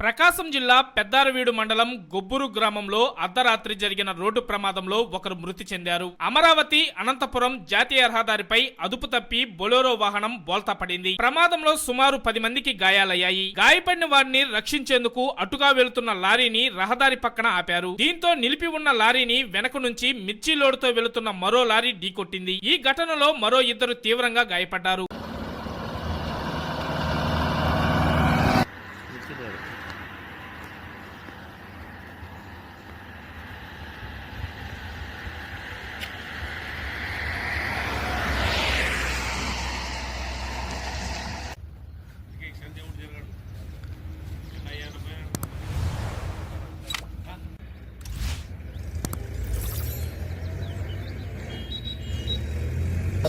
ప్రకాశం జిల్లా పెద్దారవీడు మండలం గొబ్బురు గ్రామంలో అర్ధరాత్రి జరిగిన రోడ్డు ప్రమాదంలో ఒకరు మృతి చెందారు. అమరావతి అనంతపురం జాతీయ రహదారిపై అదుపు తప్పి బొలోరో వాహనం బోల్తా పడింది. ప్రమాదంలో సుమారు పది మందికి గాయాలయ్యాయి. గాయపడిన వారిని రక్షించేందుకు అటుగా వెళుతున్న లారీని రహదారి పక్కన ఆపారు. దీంతో నిలిపి ఉన్న లారీని వెనక నుంచి మిర్చి లోడుతో వెళుతున్న మరో లారీ ఢీకొట్టింది. ఈ ఘటనలో మరో ఇద్దరు తీవ్రంగా గాయపడ్డారు.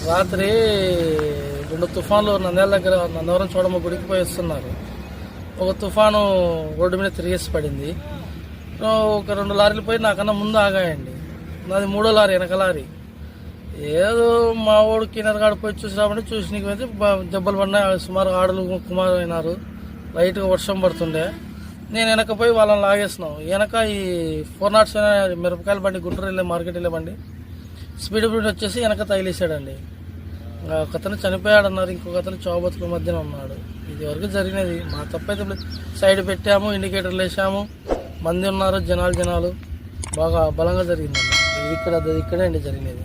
రాత్రి రెండు తుఫాన్లు నంద్యాల దగ్గర నందవరం చూడమ్మ గుడికి పోయిస్తున్నారు ఒక తుఫాను రోడ్డు మీద తిరిగేసి పడింది. ఒక రెండు లారీలు పోయి నాకన్నా ముందు ఆగాయండి. నాది మూడో లారీ వెనక లారీ. ఏదో మా వాడు కిన్నరగాడు పోయి చూసి రాబట్టి చూసి నీకు అయితే దెబ్బలు పడినాయి సుమారు ఆడలు కుమారు అయినారు లైట్గా వర్షం పడుతుండే. నేను వెనక పోయి వాళ్ళని లాగేసినాం. వెనక ఈ ఫోర్ నాట్స్ సెవెన్ మిరపకాయల బండి గుంటూరు వెళ్ళే మార్కెట్ వెళ్ళే బండి. స్పీడ్ బ్రేక్ వచ్చేసి వెనక తగిలేసాడండి ఒక అతను చనిపోయాడు అన్నారు ఇంకొక అతను చావబతుకుల మధ్యన ఉన్నాడు. ఇది వరకు జరిగినది. మా తప్పైతే సైడ్ పెట్టాము ఇండికేటర్లు వేసాము. మంది ఉన్నారు జనాలు జనాలు. బాగా బలంగా జరిగిందండి ఇది ఇక్కడ అది ఇక్కడే అండి జరిగినది.